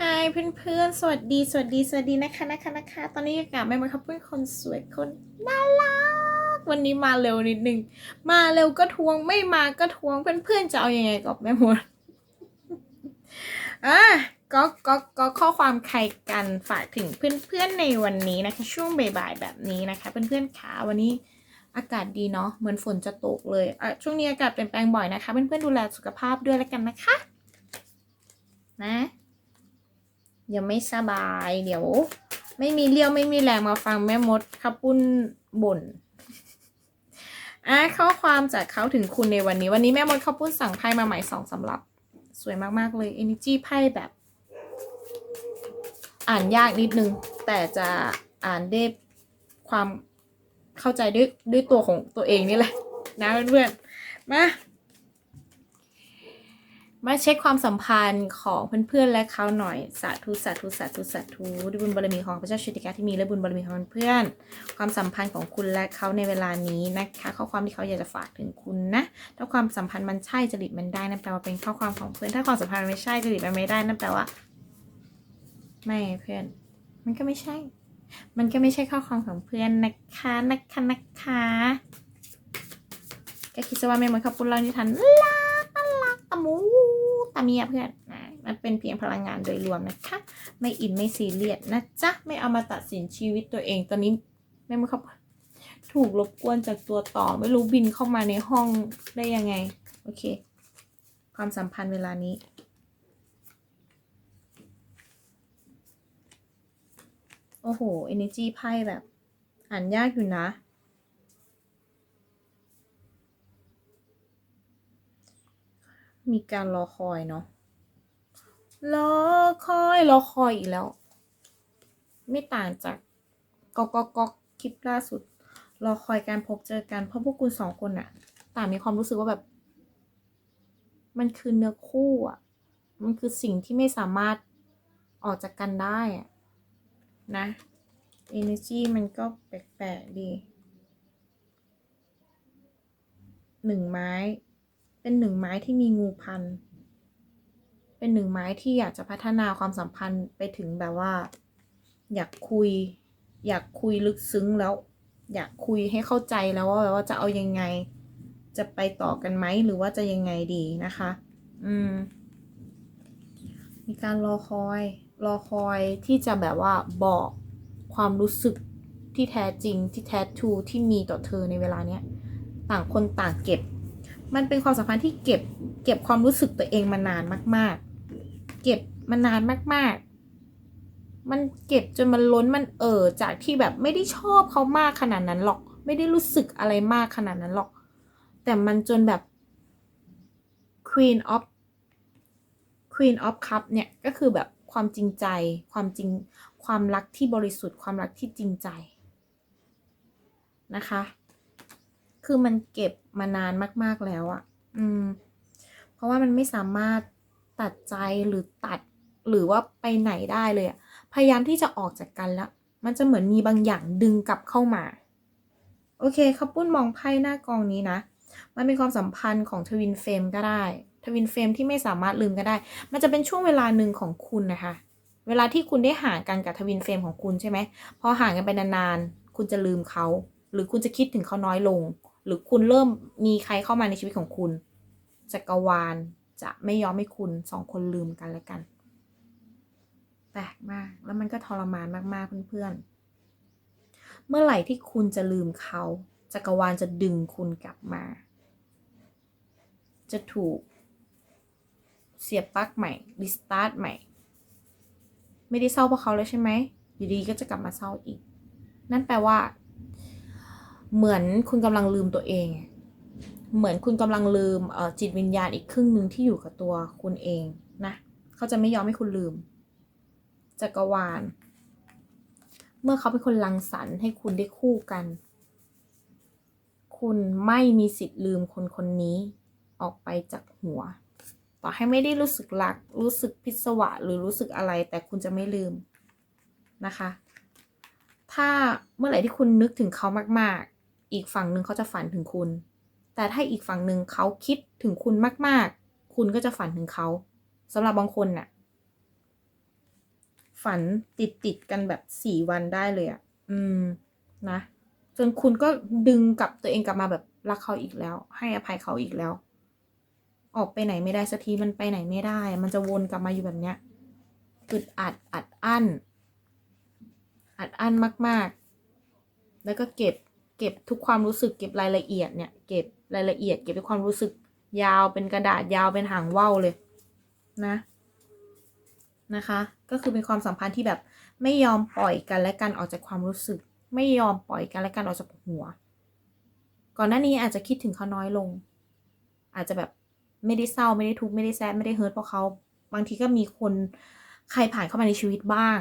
ฮายเพื่อนๆ สวัสดี สวัสดี สวัสดีนะคะนะคะนะคะ ตอนนี้อากาศแม่มาครับเพื่อนคนสวยคนน่ารัก วันนี้มาเร็วนิดนึง มาเร็วก็ทวงไม่มาก็ทวงเพื่อนๆจะเอาอยัางไงกับแม่มดอะก็ก็ก็ข้อความใครกันฝากถึงเพื่อนๆในวันนี้นะคะ ช่วงบ่ายๆแบบนี้นะคะ เพื่อนๆขาวันนี้อากาศดีเนาะเหมือนฝนจะตกเลยอะช่วงนี้อากาศเปลี่ยนแปลงบ่อยนะคะ เพื่อนๆดูแลสุขภาพด้วยแล้วกันนะคะ นะ ยังไม่สบาย เดี๋ยว ไม่มีเลี้ยวไม่มีแรงมาฟังแม่มดขับปุ้นบ่นอะข้อความจากเขาถึงคุณในวันนี้ วันนี้แม่มดขับปุ้นสั่งไพ่มาใหม่สองสำหรับ สวยมากๆเลย Energy ไพ่แบบ อ่านยากนิดนึง แต่จะอ่านได้ความเข้าใจด้วยด้วยตัวของตัวเองนี่แหละ นะเพื่อนๆมา มาเช็คความสัมพันธ์ของเพื่อนๆและเขาหน่อย สาธุสาธุสาธุสาธุด้วยบุญบารมีของพระเจ้าชุติกาที่มีและบุญบารมีของเพื่อนๆความสัมพันธ์ของคุณและเขาในเวลานี้นะคะข้อความที่เขาอยากจะฝากถึงคุณนะถ้าความสัมพันธ์มันใช่จริตมันได้นั่นแปลว่าเป็นข้อความของเพื่อนถ้าความสัมพันธ์มันไม่ใช่จริตมันไม่ได้นั่นแปลว่า ไม่เพื่อน มันก็ไม่ใช่ มันก็ไม่ใช่ข้อความของเพื่อนนะคะนะคะนะคะก็คิดซะว่าแม่มดขับปุ้นเล่านิทานน่ารัน ตะมูตะเมียเพื่อนนะมันเป็นเพียงพลังงานโดยรวมนะคะ ไม่อินไม่ซีเรียสนะจ๊ะ ไม่เอามาตัดสินชีวิตตัวเองตอนนี้แม่มดขับ ถูกรบกวนจากตัวต่อไม่รู้บินเข้ามาในห้องได้ยังไง โอเค ความสัมพันธ์เวลานี้โอ้โห energy ไพ่แบบ อ่านยากอยู่นะ มีการรอคอยเนาะรอคอยรอคอยอีกแล้ว ไม่ต่างจากกอกกอกคลิปล่าสุด รอคอยการพบเจอกันเพราะพวกคุณสองคนอะต่างมีความรู้สึกว่าแบบ มันคือเนื้อคู่อะมันคือสิ่งที่ไม่สามารถออกจากกันได้อะนะ energy มันก็แปลกๆดีหนึ่งไม้ เป็นหนึ่งไม้ที่มีงูพัน เป็นหนึ่งไม้ที่อยากจะพัฒนาความสัมพันธ์ไปถึงแบบว่า อยากคุย อยากคุยลึกซึ้งแล้ว อยากคุยให้เข้าใจแล้วว่าแบบว่าจะเอายังไง จะไปต่อกันไหมหรือว่าจะยังไงดีนะคะ อืม มีการรอคอย รอคอยที่จะแบบว่าบอกความรู้สึกที่แท้จริงที่แท้ทรูที่มีต่อเธอในเวลาเนี้ย ต่างคนต่างเก็บ มันเป็นความสัมพันธ์ที่เก็บ เก็บความรู้สึกตัวเองมานานมาก ๆ เก็บมานานมาก ๆ มันเก็บจนมันล้นมันเอ่อจากที่แบบไม่ได้ชอบเขามากขนาดนั้นหรอก ไม่ได้รู้สึกอะไรมากขนาดนั้นหรอก แต่มันจนแบบ Queen of Queen of Cup เนี่ยก็คือแบบความจริงใจ ความจริง ความรักที่บริสุทธิ์ ความรักที่จริงใจนะคะ คือมันเก็บ มานานมาก ๆแล้วอะ่ะ อืม เพราะว่ามันไม่สามารถตัดใจหรือตัด หรือว่าไปไหนได้เลยอะพยายามที่จะออกจากกันแล้วมันจะเหมือนมีบางอย่างดึงกลับเข้ามา โอเคข้าปุ้นมองไพ่หน้ากองนี้นะ มันเป็นความสัมพันธ์ของทวินเฟรมก็ได้ ทวินเฟรมที่ไม่สามารถลืมก็ได้ มันจะเป็นช่วงเวลาหนึ่งของคุณนะคะ เวลาที่คุณได้ห่างกันกับทวินเฟรมของคุณใช่ไหมพอห่างกันไปนานๆ คุณจะลืมเขา หรือคุณจะคิดถึงเขาน้อยลง หรือคุณเริ่มมีใครเข้ามาในชีวิตของคุณ จักรวาลจะไม่ยอมให้คุณสองคนลืมกันและกันแปลกมาก แล้วมันก็ทรมานมาก ๆ เพื่อนๆ เมื่อไหร่ที่คุณจะลืมเขา จักรวาลจะดึงคุณกลับมา จะถูก เสียบปลั๊กใหม่รีสตาร์ทใหม่ ไม่ได้เศร้าเพราะเขาแล้วใช่ไหมอยู่ดีก็จะกลับมาเศร้าอีก นั่นแปลว่า เหมือนคุณกำลังลืมตัวเอง เหมือนคุณกำลังลืมจิตวิญญาณอีกครึ่งหนึ่งที่อยู่กับตัวคุณเองนะเขาจะไม่ยอมให้คุณลืมจักรวาล เมื่อเขาเป็นคนรังสรรค์ให้คุณได้คู่กัน คุณไม่มีสิทธิ์ลืมคนคนนี้ออกไปจากหัว ต่อให้ไม่ได้รู้สึกรัก รู้สึกพิศวะหรือรู้สึกอะไร แต่คุณจะไม่ลืมนะคะ ถ้าเมื่อไหร่ที่คุณนึกถึงเขามาก ๆ อีกฝั่งหนึ่งเขาจะฝันถึงคุณ แต่ถ้าอีกฝั่งหนึ่งเขาคิดถึงคุณมาก ๆ คุณก็จะฝันถึงเขาสำหรับบางคนน่ะ ฝันติดติดกันแบบสี่วันได้เลยอะ่ะ อืม นะ จนคุณก็ดึงกลับตัวเองกลับมาแบบรักเขาอีกแล้ว ให้อภัยเขาอีกแล้ว ออกไปไหนไม่ได้สักทีมันไปไหนไม่ได้ มันจะวนกลับมาอยู่แบบเนี้ยอึดอัดอัดอั้น อัดอั้นมาก ๆ แล้วก็เก็บ เก็บทุกความรู้สึกเก็บรายละเอียดเนี่ยเก็บรายละเอียด เก็บทุกความรู้สึกยาวเป็นกระดาษยาวเป็นหางว่าวเลยนะนะคะ ก็คือเป็นความสัมพันธ์ที่แบบไม่ยอมปล่อยกันและกันออกจากความรู้สึก ไม่ยอมปล่อยกันและกันออกจากหัว ก่อนหน้านี้อาจจะคิดถึงเขาน้อยลง อาจจะแบบไม่ได้เศร้าไม่ได้ทุกข์ไม่ได้แซดไม่ได้เฮิร์ตเพราะเขาบางทีก็มีคนใครผ่านเข้ามาในชีวิตบ้าง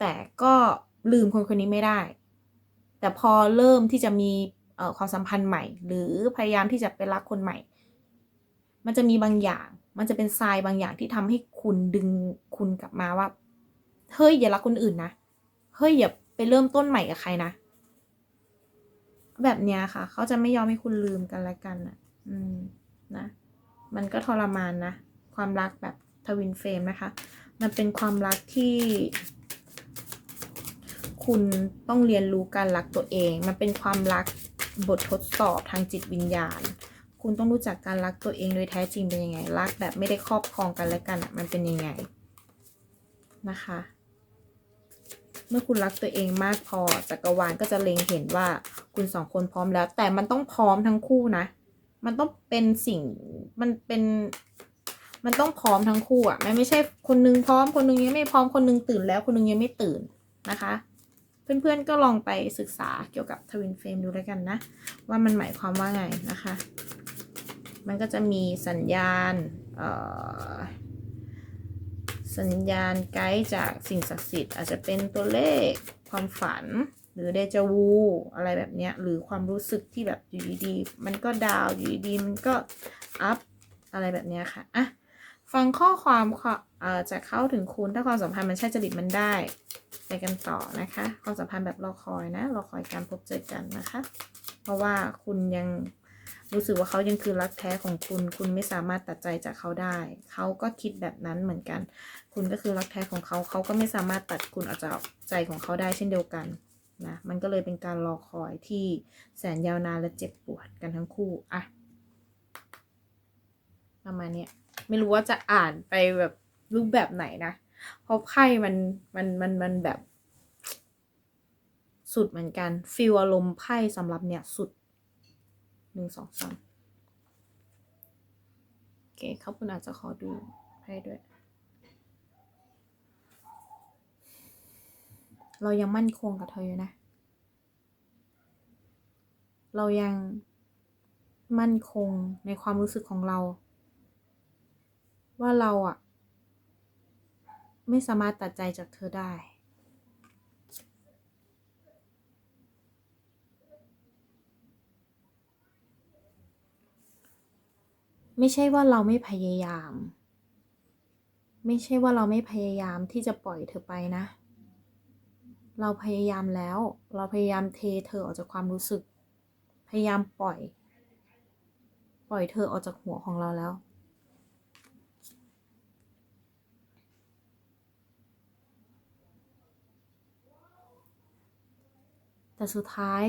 แต่ก็ลืมคนคนนี้ไม่ได้ แต่พอเริ่มที่จะมีความสัมพันธ์ใหม่ หรือพยายามที่จะไปรักคนใหม่ มันจะมีบางอย่าง มันจะเป็นทรายบางอย่างที่ทำให้คุณดึงคุณกลับมาว่า เฮ้ยอย่ารักคนอื่นนะ เฮ้ยอย่าไปเริ่มต้นใหม่กับใครนะ แบบเนี้ยค่ะ เขาจะไม่ยอมให้คุณลืมกันและกันอะอืมนะ มันก็ทรมานนะ ความรักแบบทวินเฟรมนะคะ มันเป็นความรักที่ คุณต้องเรียนรู้การรักตัวเอง มันเป็นความรักบททดสอบทางจิตวิญญาณ คุณต้องรู้จักการรักตัวเองโดยแท้จริงเป็นยังไง รักแบบไม่ได้ครอบครองกันและกันอะมันเป็นยังไงนะคะ เมื่อคุณรักตัวเองมากพอจักรวาลก็จะเล็งเห็นว่าคุณสองคนพร้อมแล้ว แต่มันต้องพร้อมทั้งคู่นะ มันต้องเป็นสิ่งมันเป็นมันต้องพร้อมทั้งคู่อะ มันไม่ใช่คนนึงพร้อมคนนึงยังไม่พร้อมคนนึงตื่นแล้วคนนึงยังไม่ตื่นนะคะ เพื่อนๆก็ลองไปศึกษาเกี่ยวกับทวินเฟรมดูแล้วกันนะ ว่ามันหมายความว่าไงนะคะ มันก็จะมีสัญญาณสัญญาณไกด์จากสิ่งศักดิ์สิทธิ์อาจจะเป็นตัวเลขความฝันหรือเดจาวู อะไรแบบเนี้ยหรือความรู้สึกที่แบบอยู่ดีๆมันก็ดาวอยู่ดีๆมันก็อัพอะไรแบบเนี้ยค่ะอะ ฟังข้อความค่ะจะเข้าถึงคุณถ้าความสัมพันธ์มันใช่จริตมันได้ ไปกันต่อนะคะ ความสัมพันธ์แบบรอคอยนะรอคอยการพบเจอกันนะคะ เพราะว่าคุณยังรู้สึกว่าเขายังคือรักแท้ของคุณ คุณไม่สามารถตัดใจจากเขาได้ เขาก็คิดแบบนั้นเหมือนกัน คุณก็คือรักแท้ของเขา เขาก็ไม่สามารถตัดคุณออกจากใจของเขาได้เช่นเดียวกันนะ มันก็เลยเป็นการรอคอยที่แสนยาวนานและเจ็บปวดกันทั้งคู่อะประมาณเนี้ย ไม่รู้ว่าจะอ่านไปแบบรูปแบบไหนนะ เพราะไพ่มันมันมันมันแบบ สุดเหมือนกันฟีลอารมณ์ไพ่สำหรับเนี่ยสุดหนึ่งสองสามโอเคเขาคุณอาจจะขอดูไพ่ด้วย เรายังมั่นคงกับเธออยู่นะ เรายังมั่นคงในความรู้สึกของเรา ว่าเราอะไม่สามารถตัดใจจากเธอได้ ไม่ใช่ว่าเราไม่พยายาม ไม่ใช่ว่าเราไม่พยายามที่จะปล่อยเธอไปนะ เราพยายามแล้ว เราพยายามเทเธอออกจากความรู้สึก พยายามปล่อย ปล่อยเธอออกจากหัวของเราแล้ว แต่สุดท้าย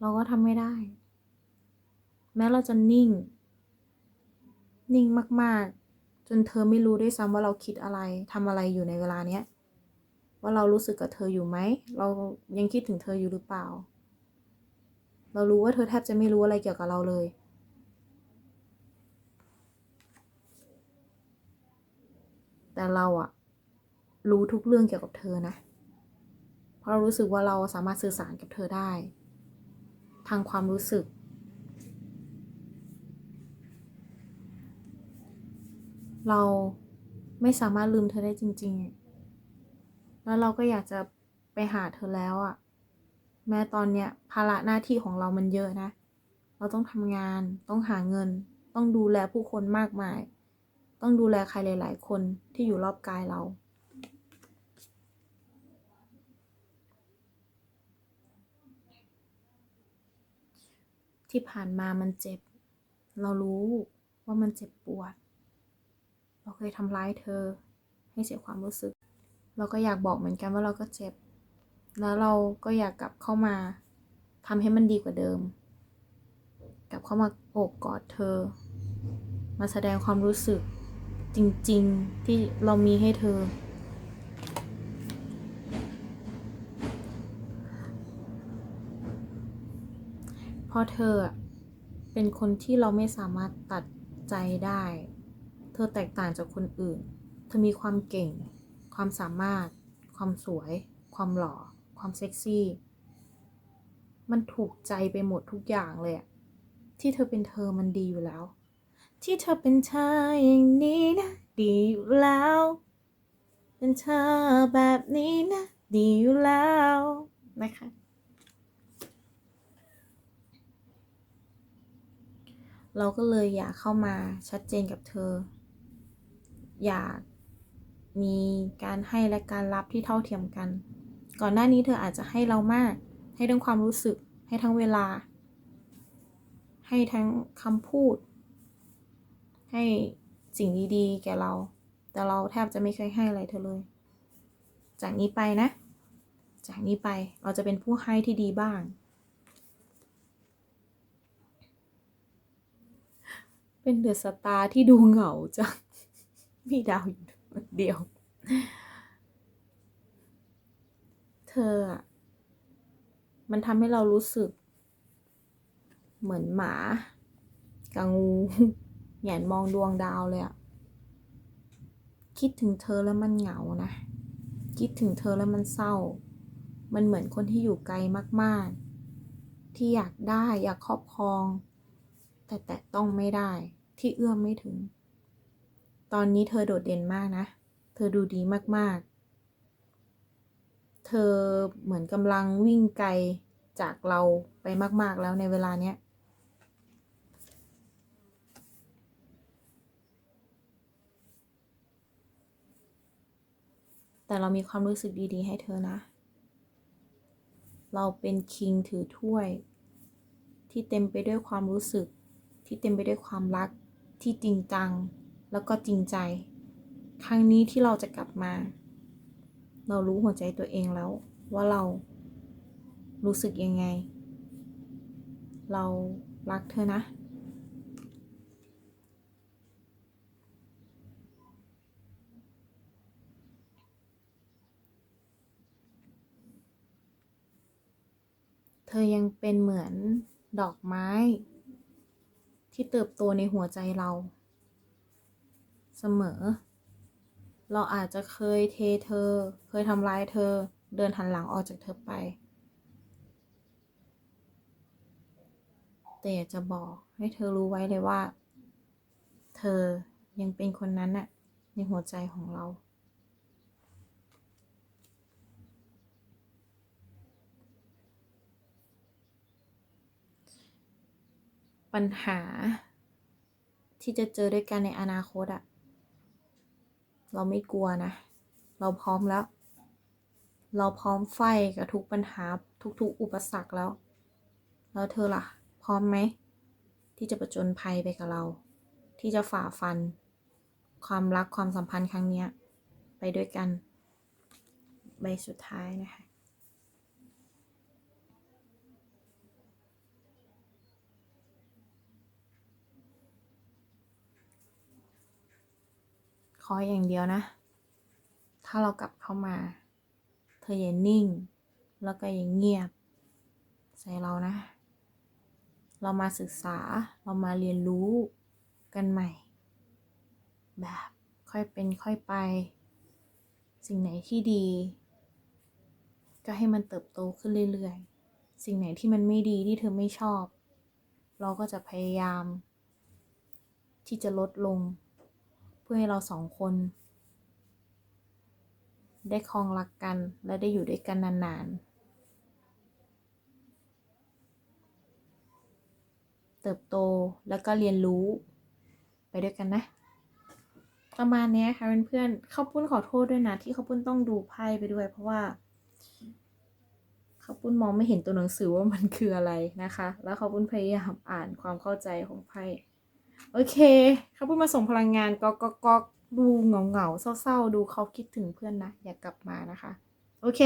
เราก็ทำไม่ได้ แม้เราจะนิ่ง นิ่งมาก ๆ จนเธอไม่รู้ด้วยซ้ำว่าเราคิดอะไรทำอะไรอยู่ในเวลาเนี้ยว่าเรารู้สึกกับเธออยู่ไหม เรายังคิดถึงเธออยู่หรือเปล่า เรารู้ว่าเธอแทบจะไม่รู้อะไรเกี่ยวกับเราเลย แต่เราอะรู้ทุกเรื่องเกี่ยวกับเธอนะ เพราะเรารู้สึกว่าเราสามารถสื่อสารกับเธอได้ ทางความรู้สึก เราไม่สามารถลืมเธอได้จริง ๆ แล้วเราก็อยากจะไปหาเธอแล้วอะแม้ตอนเนี้ยภาระหน้าที่ของเรามันเยอะนะ เราต้องทำงาน ต้องหาเงิน ต้องดูแลผู้คนมากมาย ต้องดูแลใครหลาย ๆ คนที่อยู่รอบกายเรา ที่ผ่านมามันเจ็บ เรารู้ว่ามันเจ็บปวด เราเคยทำร้ายเธอ ให้เสียความรู้สึก เราก็อยากบอกเหมือนกันว่าเราก็เจ็บ แล้วเราก็อยากกลับเข้ามาทำให้มันดีกว่าเดิม กลับเข้ามาโอบกอดเธอ มาแสดงความรู้สึกจริง ๆ ที่เรามีให้เธอ เพราะเธอเป็นคนที่เราไม่สามารถตัดใจได้ เธอแตกต่างจากคนอื่น เธอมีความเก่ง ความสามารถ ความสวย ความหล่อ ความเซ็กซี่ มันถูกใจไปหมดทุกอย่างเลย ที่เธอเป็นเธอมันดีอยู่แล้ว ที่เธอเป็นเธออย่างนี้นะ ดีอยู่แล้ว เป็นเธอแบบนี้นะ ดีอยู่แล้วนะคะ เราก็เลยอยากเข้ามาชัดเจนกับเธอ อยากมีการให้และการรับที่เท่าเทียมกัน ก่อนหน้านี้เธออาจจะให้เรามาก ให้ทั้งความรู้สึก ให้ทั้งเวลา ให้ทั้งคำพูด ให้สิ่งดีๆ แก่เรา แต่เราแทบจะไม่เคยให้อะไรเธอเลย จากนี้ไปนะ จากนี้ไปเราจะเป็นผู้ให้ที่ดีบ้าง เป็นเดอะสตาร์ที่ดูเหงาจัง มีดาวอยู่เดียว เธออะมันทำให้เรารู้สึก เหมือนหมากับงูแหงนมองดวงดาวเลยอะคิดถึงเธอแล้วมันเหงานะ คิดถึงเธอแล้วมันเศร้า มันเหมือนคนที่อยู่ไกลมากๆ ที่อยากได้อยากครอบครอง แต่แตะต้องไม่ได้ที่เอื้อมไม่ถึง ตอนนี้เธอโดดเด่นมากนะ เธอดูดีมากๆ เธอเหมือนกำลังวิ่งไกลจากเราไปมากๆแล้วในเวลาเนี้ยแต่เรามีความรู้สึกดีๆ ให้เธอนะ เราเป็นคิงถือถ้วย ที่เต็มไปด้วยความรู้สึก ที่เต็มไปด้วยความรักที่จริงจัง แล้วก็จริงใจ ครั้งนี้ที่เราจะกลับมา เรารู้หัวใจตัวเองแล้ว ว่าเรารู้สึกยังไง เรารักเธอนะเธอยังเป็นเหมือนดอกไม้ ที่เติบโตในหัวใจเรา เสมอ เราอาจจะเคยเทเธอ เคยทำร้ายเธอ เดินหันหลังออกจากเธอไป แต่อยากจะบอกให้เธอรู้ไว้เลยว่า เธอยังเป็นคนนั้นน่ะในหัวใจของเรา ปัญหา ที่จะเจอด้วยกันในอนาคตอะเราไม่กลัวนะ เราพร้อมแล้ว เราพร้อมไฟกับทุกปัญหาทุกๆ อุปสรรคแล้ว แล้วเธอล่ะ พร้อมไหม ที่จะประจนภัยไปกับเรา ที่จะฝ่าฟัน ความรักความสัมพันธ์ครั้งนี้ไปด้วยกัน ใบสุดท้ายนะคะ ข ออย่างเดียวนะ ถ้าเรากลับเข้ามา เธออย่านิ่ง แล้วก็อย่าเงียบ ใส่เรานะ เรามาศึกษา เรามาเรียนรู้กันใหม่ แบบค่อยเป็นค่อยไป สิ่งไหนที่ดี ก็ให้มันเติบโตขึ้นเรื่อยๆ สิ่งไหนที่มันไม่ดีที่เธอไม่ชอบ เราก็จะพยายาม ที่จะลดลง พื่อให้เราสองคน ได้ครองรักกันและได้อยู่ด้วยกันนานๆ เติบโตแล้วก็เรียนรู้ไปด้วยกันนะ ประมาณนี้ค่ะเพื่อนๆข้าวปุ้นขอโทษด้วยนะ ที่ข้าวปุ้นต้องดูไพ่ไปด้วย เพราะว่าข้าวปุ้นมองไม่เห็นตัวหนังสือว่ามันคืออะไรนะคะ แล้วข้าวปุ้นพยายามอ่านความเข้าใจของไพ่ โอเค เขาวปุ้นมาส่งพลังงานก๊อกก๊อกก๊อกดูเหงาเหงาเศร้าๆ ดูเขาคิดถึงเพื่อนนะ อย่ากกลับมานะคะ โอเค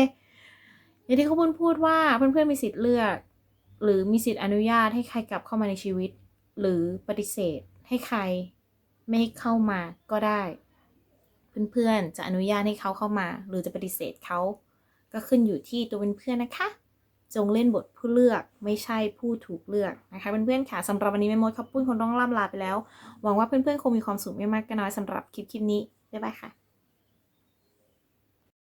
อย่างที่เขาพูดพูดว่าเพื่อนๆมีสิทธิ์เลือก หรือมีสิทธิ์อนุญาตให้ใครกลับเข้ามาในชีวิต หรือปฏิเสธให้ใครไม่เข้ามาก็ได้ เพื่อนๆจะอนุญาตให้เขาเข้ามา หรือจะปฏิเสธเขาก็ขึ้นอยู่ที่ตัวเพื่อนๆนะคะ จงเล่นบทผู้เลือกไม่ใช่ผู้ถูกเลือกนะคะเพื่อนๆค่ะสำหรับวันนี้แม่มดขอบคุณคนต้องล่ำลาไปแล้ว หวังว่าเพื่อนๆคงมีความสุขไม่มากก็น้อยสำหรับคลิปคลิปนี้บ๊ายบายค่ะ